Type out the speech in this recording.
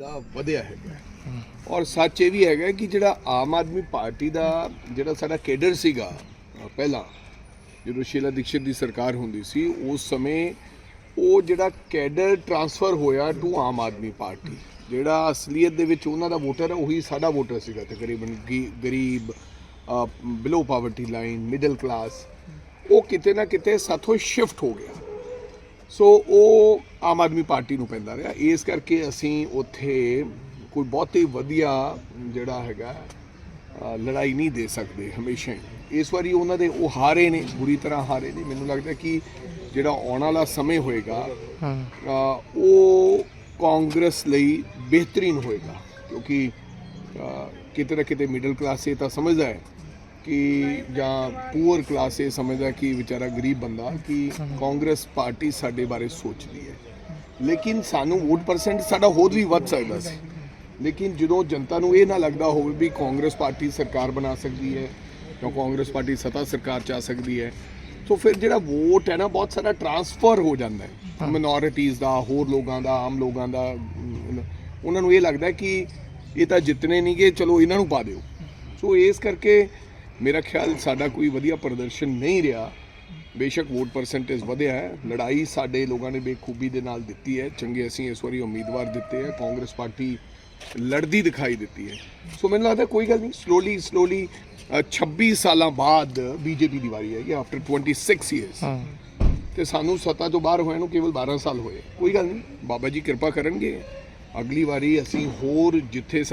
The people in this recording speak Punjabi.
ਦਾ ਵਧਿਆ ਹੈਗਾ ਔਰ ਸੱਚ ਇਹ ਵੀ ਹੈਗਾ ਕਿ ਜਿਹੜਾ ਆਮ ਆਦਮੀ ਪਾਰਟੀ ਦਾ ਜਿਹੜਾ ਸਾਡਾ ਕੇਡਰ ਸੀਗਾ ਪਹਿਲਾਂ ਜਦੋਂ ਸ਼ੀਲਾ ਦੀਕਸ਼ਿਤ ਦੀ ਸਰਕਾਰ ਹੁੰਦੀ ਸੀ, ਉਸ ਸਮੇਂ ਉਹ ਜਿਹੜਾ ਕੈਡਰ ਟਰਾਂਸਫਰ ਹੋਇਆ ਟੂ ਆਮ ਆਦਮੀ ਪਾਰਟੀ। ਜਿਹੜਾ ਅਸਲੀਅਤ ਦੇ ਵਿੱਚ ਉਹਨਾਂ ਦਾ ਵੋਟਰ ਹੈ, ਉਹੀ ਸਾਡਾ ਵੋਟਰ ਸੀਗਾ ਤਕਰੀਬਨ ਗੀ- ਗਰੀਬ below poverty line middle class ਉਹ ਕਿਤੇ ਨਾ ਕਿਤੇ ਸਾਥੋਂ ਸ਼ਿਫਟ ਹੋ ਗਿਆ। ਸੋ ਉਹ ਆਮ ਆਦਮੀ ਪਾਰਟੀ ਨੂੰ ਪੈਂਦਾ ਰਿਹਾ। ਇਸ ਕਰਕੇ ਅਸੀਂ ਉੱਥੇ ਕੋਈ ਬਹੁਤੀ ਵਧੀਆ ਜਿਹੜਾ ਹੈਗਾ ਲੜਾਈ ਨਹੀਂ ਦੇ ਸਕਦੇ ਹਮੇਸ਼ਾ ਹੀ। ਇਸ ਵਾਰੀ ਉਹਨਾਂ ਦੇ ਉਹ ਹਾਰੇ ਨੇ ਬੁਰੀ ਤਰ੍ਹਾਂ ਹਾਰੇ ਨੇ। ਮੈਨੂੰ ਲੱਗਦਾ ਕਿ ਜਿਹੜਾ ਆਉਣ ਵਾਲਾ ਸਮੇਂ ਹੋਏਗਾ ਉਹ ਕਾਂਗਰਸ ਲਈ ਬਿਹਤਰੀਨ ਹੋਏਗਾ। ਕਿਉਂਕਿ ਕਿਤੇ ਨਾ ਕਿਤੇ ਮਿਡਲ ਕਲਾਸ ਇਹ ਤਾਂ ਸਮਝਦਾ ਹੈ ਕਿ ਜਾਂ ਪੂਅਰ ਕਲਾਸ ਇਹ ਸਮਝਦਾ ਕਿ ਵਿਚਾਰਾ ਗਰੀਬ ਬੰਦਾ ਕਿ ਕਾਂਗਰਸ ਪਾਰਟੀ ਸਾਡੇ ਬਾਰੇ ਸੋਚਦੀ ਹੈ। ਲੇਕਿਨ ਸਾਨੂੰ ਵੋਟ ਪਰਸੈਂਟ ਸਾਡਾ ਹੋਰ ਵੀ ਵੱਧ ਸਕਦਾ ਸੀ। ਲੇਕਿਨ ਜਦੋਂ ਜਨਤਾ ਨੂੰ ਇਹ ਨਾ ਲੱਗਦਾ ਹੋਵੇ ਵੀ ਕਾਂਗਰਸ ਪਾਰਟੀ ਸਰਕਾਰ ਬਣਾ ਸਕਦੀ ਹੈ ਜਾਂ ਕਾਂਗਰਸ ਪਾਰਟੀ ਸੱਤਾ ਸਰਕਾਰ ਚ ਆ ਸਕਦੀ ਹੈ ਸੋ ਫਿਰ ਜਿਹੜਾ ਵੋਟ ਹੈ ਨਾ ਬਹੁਤ ਸਾਰਾ ਟਰਾਂਸਫਰ ਹੋ ਜਾਂਦਾ ਹੈ। ਮਿਨੋਰਿਟੀਜ਼ ਦਾ ਹੋਰ ਲੋਕਾਂ ਦਾ ਆਮ ਲੋਕਾਂ ਦਾ ਉਹਨਾਂ ਨੂੰ ਇਹ ਲੱਗਦਾ ਕਿ ਇਹ ਤਾਂ ਜਿੱਤਨੇ ਨਹੀਂਗੇ ਚਲੋ ਇਹਨਾਂ ਨੂੰ ਪਾ ਦਿਓ। ਸੋ ਇਸ ਕਰਕੇ ਮੇਰਾ ਖਿਆਲ ਸਾਡਾ ਕੋਈ ਵਧੀਆ ਪ੍ਰਦਰਸ਼ਨ ਨਹੀਂ ਰਿਹਾ। ਬੇਸ਼ੱਕ ਵੋਟ ਪਰਸੈਂਟੇਜ ਵਧਿਆ ਹੈ। ਲੜਾਈ ਸਾਡੇ ਲੋਕਾਂ ਨੇ ਬੇਖੂਬੀ ਦੇ ਨਾਲ ਦਿੱਤੀ ਹੈ। ਚੰਗੇ ਅਸੀਂ ਇਸ ਵਾਰੀ ਉਮੀਦਵਾਰ ਦਿੱਤੇ ਹੈ। ਕਾਂਗਰਸ ਪਾਰਟੀ ਲੜਦੀ ਦਿਖਾਈ ਦਿੱਤੀ ਹੈ। ਸੋ ਮੈਨੂੰ ਲੱਗਦਾ ਕੋਈ ਗੱਲ ਨਹੀਂ। ਸਲੋਲੀ ਸਲੋਲੀ 26 ਸਾਲਾਂ ਬਾਅਦ ਬੀਜੇਪੀ ਦੀ ਵਾਰੀ ਹੈ। ਆਫਟਰ 26 ਇਅਰਸ ਤੇ ਸਾਨੂੰ ਸੱਤਾ ਤੋਂ ਬਾਹਰ ਹੋਏ ਨੂੰ ਕੇਵਲ 12 ਸਾਲ ਹੋਏ। ਕੋਈ ਗੱਲ ਨਹੀਂ। ਬਾਬਾ ਜੀ ਕਿਰਪਾ ਕਰਨਗੇ। ਅਗਲੀ ਵਾਰੀ ਅਸੀਂ ਹੋਰ ਜਿੱਥੇ